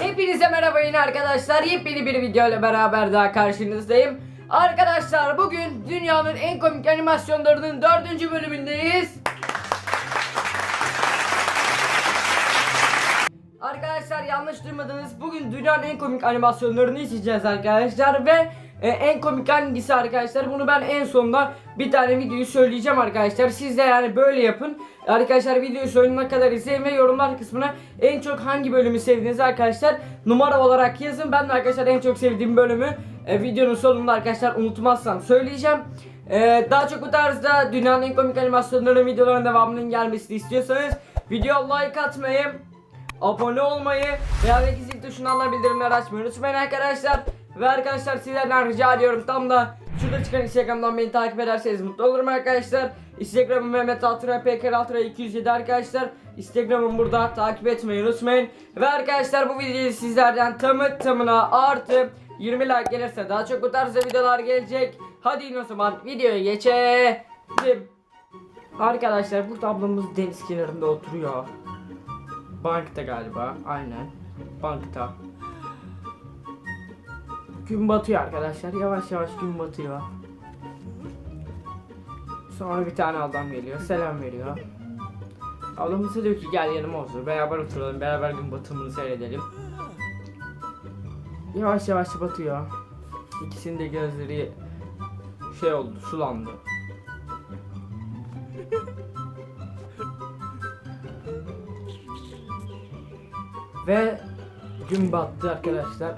Hepinize merhaba yine arkadaşlar. Yepyeni bir video ile beraber daha karşınızdayım. Arkadaşlar bugün dünyanın en komik animasyonlarının dördüncü bölümündeyiz. Arkadaşlar yanlış duymadınız. Bugün dünyanın en komik animasyonlarını izleyeceğiz arkadaşlar ve e, en komik hangisi arkadaşlar bunu ben en sonunda bir tane videoyu söyleyeceğim arkadaşlar. Siz de yani böyle yapın. Arkadaşlar videoyu sonuna kadar izleyin ve yorumlar kısmına en çok hangi bölümü sevdiğinizi arkadaşlar numara olarak yazın. Ben de arkadaşlar en çok sevdiğim bölümü e, videonun sonunda arkadaşlar unutmazsam söyleyeceğim. E, daha çok bu tarzda dünyanın en komik animasyonları videoların devamının gelmesini istiyorsanız video like atmayı abone olmayı ve zil tuşundan da bildirimleri açmayı unutmayın arkadaşlar. Ve arkadaşlar sizlerden rica ediyorum tam da şurada çıkan Instagram'dan beni takip ederseniz mutlu olurum arkadaşlar. Instagram'ım Mehmet Altıra PKR Altıra 207 arkadaşlar. Instagram'ım burada takip etmeyi unutmayın. Ve arkadaşlar bu videoyu sizlerden tamı tamına artı 20 like gelirse daha çok bu tarzda videolar gelecek. Hadi yine o zaman videoya geçelim. Arkadaşlar burada ablamız deniz kenarında oturuyor. Bankta galiba. Aynen. Bankta. Gün batıyor arkadaşlar. Yavaş yavaş gün batıyor. Sonra bir tane adam geliyor. Selam veriyor. Ablamız diyor ki gel yanıma otur. Beraber oturalım. Beraber gün batımını seyredelim. Yavaş yavaş batıyor. İkisinin de gözleri şey oldu. Sulandı. Ve gün battı arkadaşlar.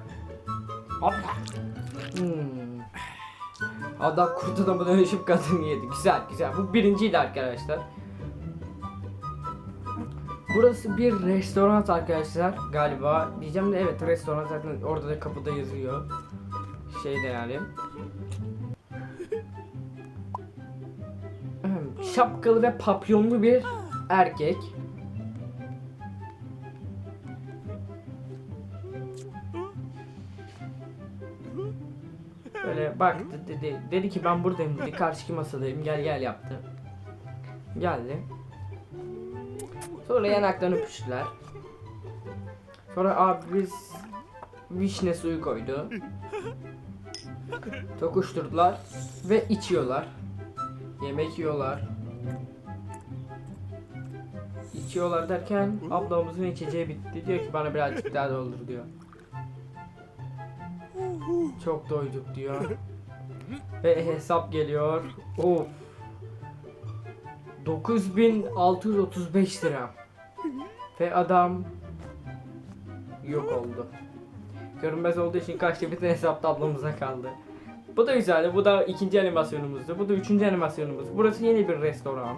Hopla. Hmm. Adam kurt adamı dönüşüp kadın yedi. Güzel güzel. Bu birinciydi arkadaşlar. Burası bir restoran arkadaşlar galiba. Diyeceğim de evet restoran zaten orada da kapıda yazıyor. Şeyde yani. Şapkalı ve papyonlu bir erkek. Böyle baktı dedi, dedi ki ben buradayım dedi karşıki masadayım gel gel yaptı. Geldi. Sonra yanaklarını öpüştüler. Sonra abi biz vişne suyu koydu. Tokuşturdular ve içiyorlar. Yemek yiyorlar. İçiyorlar derken ablamızın içeceği bitti. Diyor ki bana birazcık daha doldur diyor. Çok doyduk diyor. Ve hesap geliyor. Of. 9635 lira. Ve adam yok oldu. Görünmez olduğu için kaçtı bütün hesap tablomuza kaldı. Bu da güzeldi. Bu da ikinci animasyonumuzdu. Bu da üçüncü animasyonumuz. Burası yeni bir restoran.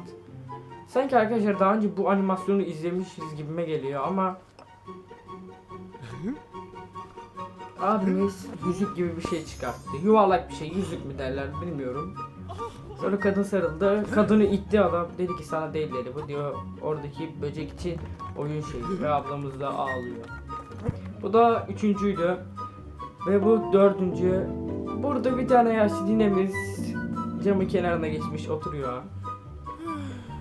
Sanki arkadaşlar daha önce bu animasyonu izlemişiz gibime geliyor ama Abimiz yüzük gibi bir şey çıkarttı. Yuvarlak bir şey, yüzük mü derler bilmiyorum. Sonra kadın sarıldı. Kadını itti adam. Dedi ki sana değil. Bu diyor oradaki böcek için oyun şeyi. Ve ablamız da ağlıyor. Bu da üçüncüydü. Ve bu dördüncü. Burada bir tane yaşlı dinemiz camı kenarına geçmiş oturuyor.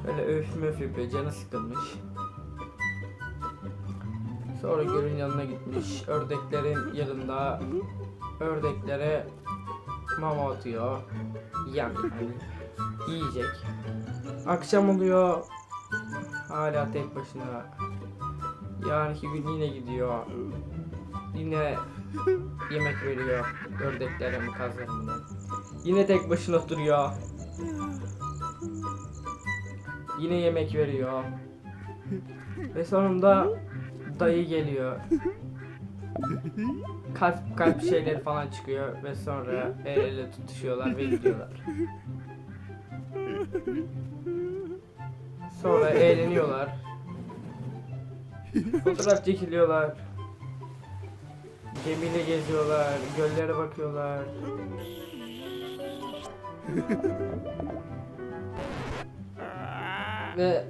Böyle öf möf yapıyor. Canı sıkılmış. Sonra gölün yanına gitmiş. Ördeklerin yanında ördeklere mama atıyor. Yem yani. Yiyecek. Akşam oluyor. Hala tek başına. Yarınki gün yine gidiyor. Yine yemek veriyor ördeklere mi ne. Yine tek başına oturuyor. Yine yemek veriyor. Ve sonunda dayı geliyor. Kalp kalp şeyleri falan çıkıyor ve sonra el ele tutuşuyorlar ve gidiyorlar. Sonra eğleniyorlar. Fotoğraf çekiliyorlar. Gemiyle geziyorlar, göllere bakıyorlar. ve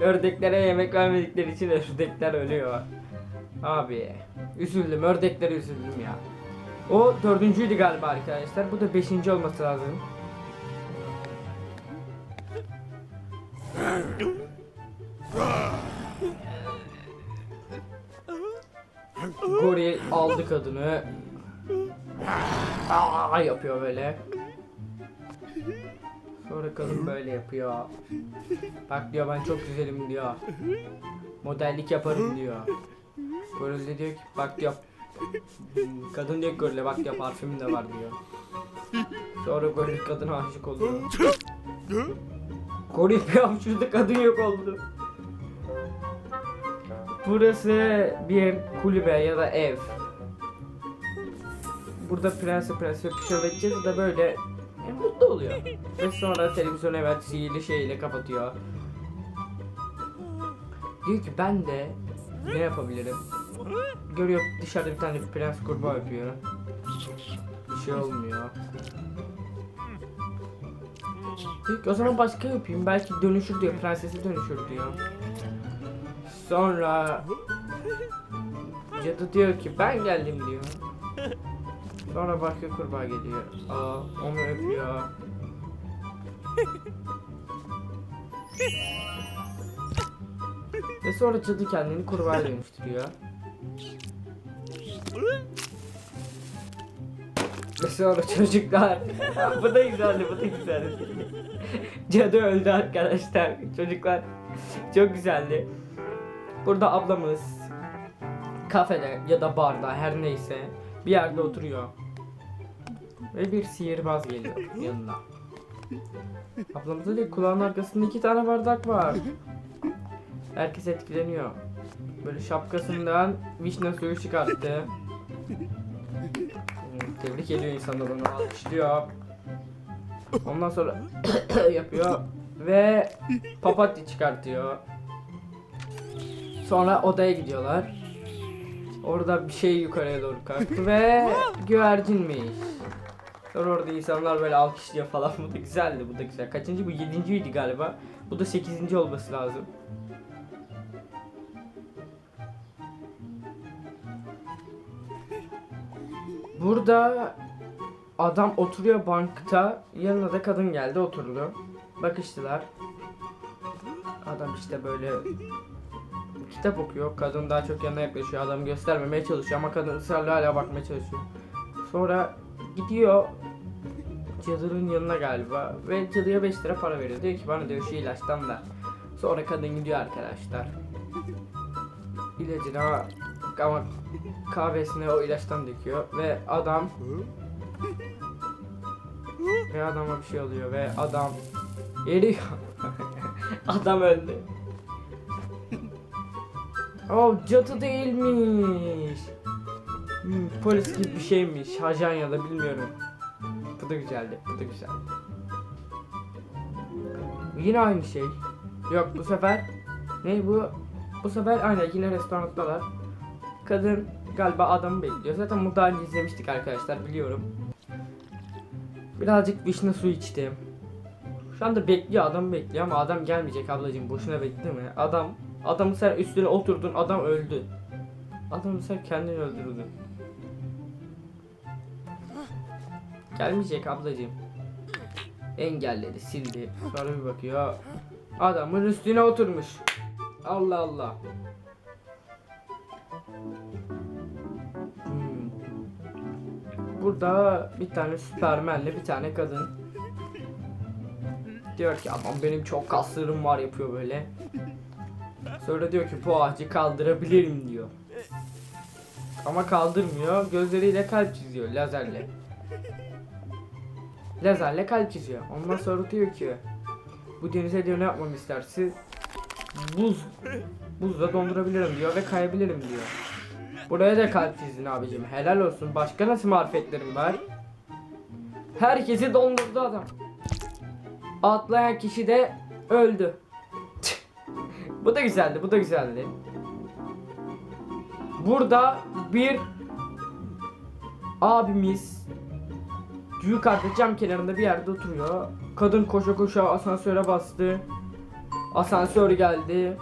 Ördeklere yemek vermedikleri için ördekler ölüyor. Abi üzüldüm ördeklere üzüldüm ya. O dördüncüydü galiba arkadaşlar. Bu da beşinci olması lazım. Goril aldı kadını. Aa yapıyor böyle. Sonra kadın böyle yapıyor. Bak diyor ben çok güzelim diyor. Modellik yaparım diyor. Goril de diyor ki bak diyor. Kadın diyor ki bak diyor parfümüm de var diyor. Sonra goril kadına aşık oluyor. Goril bir kadın yok oldu. Burası bir kulübe ya da ev. Burada prensi prens ve pişirvekçesi de böyle e, mutlu oluyor. Ve sonra televizyonu evet sihirli şeyle kapatıyor. Diyor ki ben de ne yapabilirim? Görüyor dışarıda bir tane prens kurbağa yapıyor. Bir şey olmuyor. Diyor ki o zaman başka yapayım. Belki dönüşür diyor. Prensesi dönüşür diyor. Sonra cadı diyor ki ben geldim diyor. Sonra başka kurbağa geliyor. Aa, onu öpüyor. Ve sonra cadı kendini kurbağaya dönüştürüyor. Ve sonra çocuklar bu da güzeldi bu da güzeldi. Cadı öldü arkadaşlar. Çocuklar çok güzeldi. Burada ablamız kafede ya da barda her neyse bir yerde oturuyor. Ve bir sihirbaz geliyor yanına. Ablamıza diyor kulağın arkasında iki tane bardak var. Herkes etkileniyor. Böyle şapkasından vişne suyu çıkarttı. Hmm, Tebrik ediyor insanlar onu alkışlıyor. Ondan sonra yapıyor ve papatya çıkartıyor. Sonra odaya gidiyorlar. Orada bir şey yukarıya doğru kalktı ve güvercinmiş. Sonra orada insanlar böyle alkışlıyor falan. Bu da güzeldi, bu da güzel. Kaçıncı bu? Yedinciydi galiba. Bu da sekizinci olması lazım. Burada adam oturuyor bankta. Yanına da kadın geldi oturdu. Bakıştılar. Adam işte böyle kitap okuyor. Kadın daha çok yanına yaklaşıyor. Adamı göstermemeye çalışıyor ama kadın ısrarla hala bakmaya çalışıyor. Sonra gidiyor cadının yanına galiba ve cadıya 5 lira para veriyor. Diyor ki bana diyor şu ilaçtan ver. Sonra kadın gidiyor arkadaşlar. İlacına ama kahvesine o ilaçtan döküyor ve adam ve adama bir şey oluyor ve adam eriyor. adam öldü. Oh cadı değilmiş. Hmm, polis gibi bir şeymiş. Ajan ya da bilmiyorum. Bu da güzeldi. Bu da güzeldi. Yine aynı şey. Yok bu sefer ne bu? Bu sefer aynı yine restorandalar. Kadın galiba adamı bekliyor. Zaten bunu daha önce izlemiştik arkadaşlar biliyorum. Birazcık vişne su içtim. Şu anda bekliyor adam bekliyor ama adam gelmeyecek ablacığım boşuna bekleme. Adam adamı sen üstüne oturdun adam öldü. Adamı sen kendini öldürdün. Gelmeyecek ablacığım. Engelledi sildi. Sonra bir bakıyor. Adamın üstüne oturmuş. Allah Allah. Hmm. Burada bir tane süpermenle bir tane kadın. Diyor ki aman benim çok kaslarım var yapıyor böyle. Sonra diyor ki bu ağacı kaldırabilirim diyor. Ama kaldırmıyor. Gözleriyle kalp çiziyor lazerle. Lazerle kalp çiziyor. Ondan sonra diyor ki bu denize diyor ne yapmamı istersin? Buz. Buzla dondurabilirim diyor ve kayabilirim diyor. Buraya da kalp çizdin abicim. Helal olsun. Başka nasıl marifetlerim var? Herkesi dondurdu adam. Atlayan kişi de öldü. bu da güzeldi, bu da güzeldi. Burada bir abimiz yukarıda cam kenarında bir yerde oturuyor. Kadın koşa koşa asansöre bastı. Asansör geldi.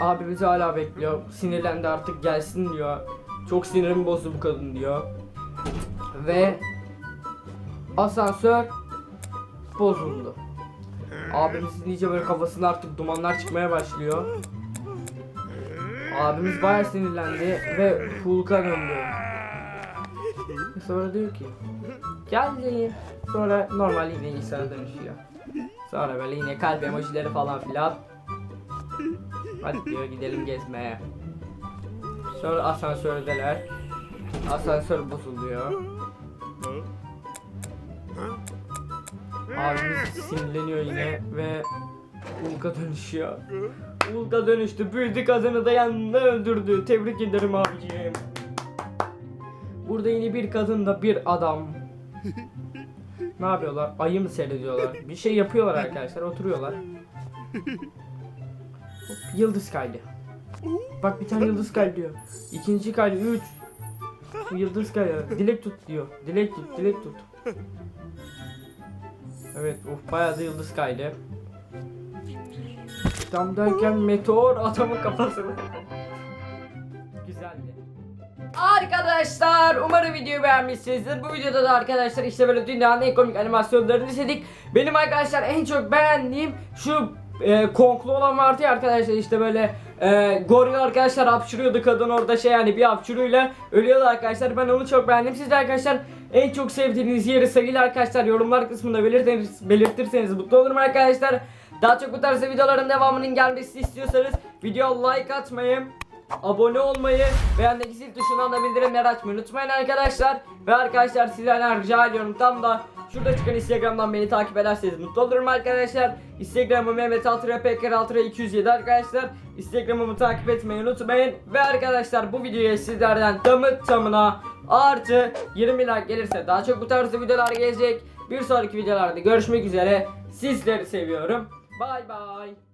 Abimiz hala bekliyor. Sinirlendi artık gelsin diyor. Çok sinirim bozdu bu kadın diyor. Ve asansör bozuldu. Abimizin iyice böyle kafasında artık dumanlar çıkmaya başlıyor. Abimiz bayağı sinirlendi ve Hulk'a döndü. Sonra diyor ki Geldim. Sonra normal yine insana dönüşüyor. Sonra böyle yine kalp emojileri falan filan. Hadi diyor gidelim gezmeye. Sonra asansördeler. Asansör bozuluyor. Abimiz sinirleniyor yine ve Hulk'a dönüşüyor. Hulk'a dönüştü. Büyüdü kadını da yanında öldürdü. Tebrik ederim abiciğim. Burada yine bir kadın da bir adam. ne yapıyorlar? Ayı mı seyrediyorlar? Bir şey yapıyorlar arkadaşlar. Oturuyorlar. Hop, yıldız kaydı. Bak bir tane yıldız kaydı diyor. İkinci kaydı. Üç. Bu yıldız kaydı. Dilek tut diyor. Dilek tut. Dilek tut. Evet. Of bayağı da yıldız kaydı. Tam derken meteor adamın kafasına. Arkadaşlar umarım videoyu beğenmişsinizdir. Bu videoda da arkadaşlar işte böyle dünyanın en komik animasyonlarını izledik. Benim arkadaşlar en çok beğendiğim şu e, konklu olan vardı ya arkadaşlar işte böyle e, goril arkadaşlar hapşırıyordu kadın orada şey yani bir hapşırıyla ölüyordu arkadaşlar. Ben onu çok beğendim. Siz de arkadaşlar en çok sevdiğiniz yeri sevgili arkadaşlar yorumlar kısmında belirtirseniz, belirtirseniz mutlu olurum arkadaşlar. Daha çok bu tarz videoların devamının gelmesini istiyorsanız video like atmayı, abone olmayı ve yandaki zil tuşundan da bildirimleri açmayı unutmayın arkadaşlar. Ve arkadaşlar sizlerden rica ediyorum tam da şurada çıkan Instagram'dan beni takip ederseniz mutlu olurum arkadaşlar. Instagram'ı Mehmet Altıra Peker Altıra 207 arkadaşlar. Instagram'ımı takip etmeyi unutmayın. Ve arkadaşlar bu videoya sizlerden tamı tamına artı 20 like gelirse daha çok bu tarz videolar gelecek. Bir sonraki videolarda görüşmek üzere. Sizleri seviyorum. Bay bay.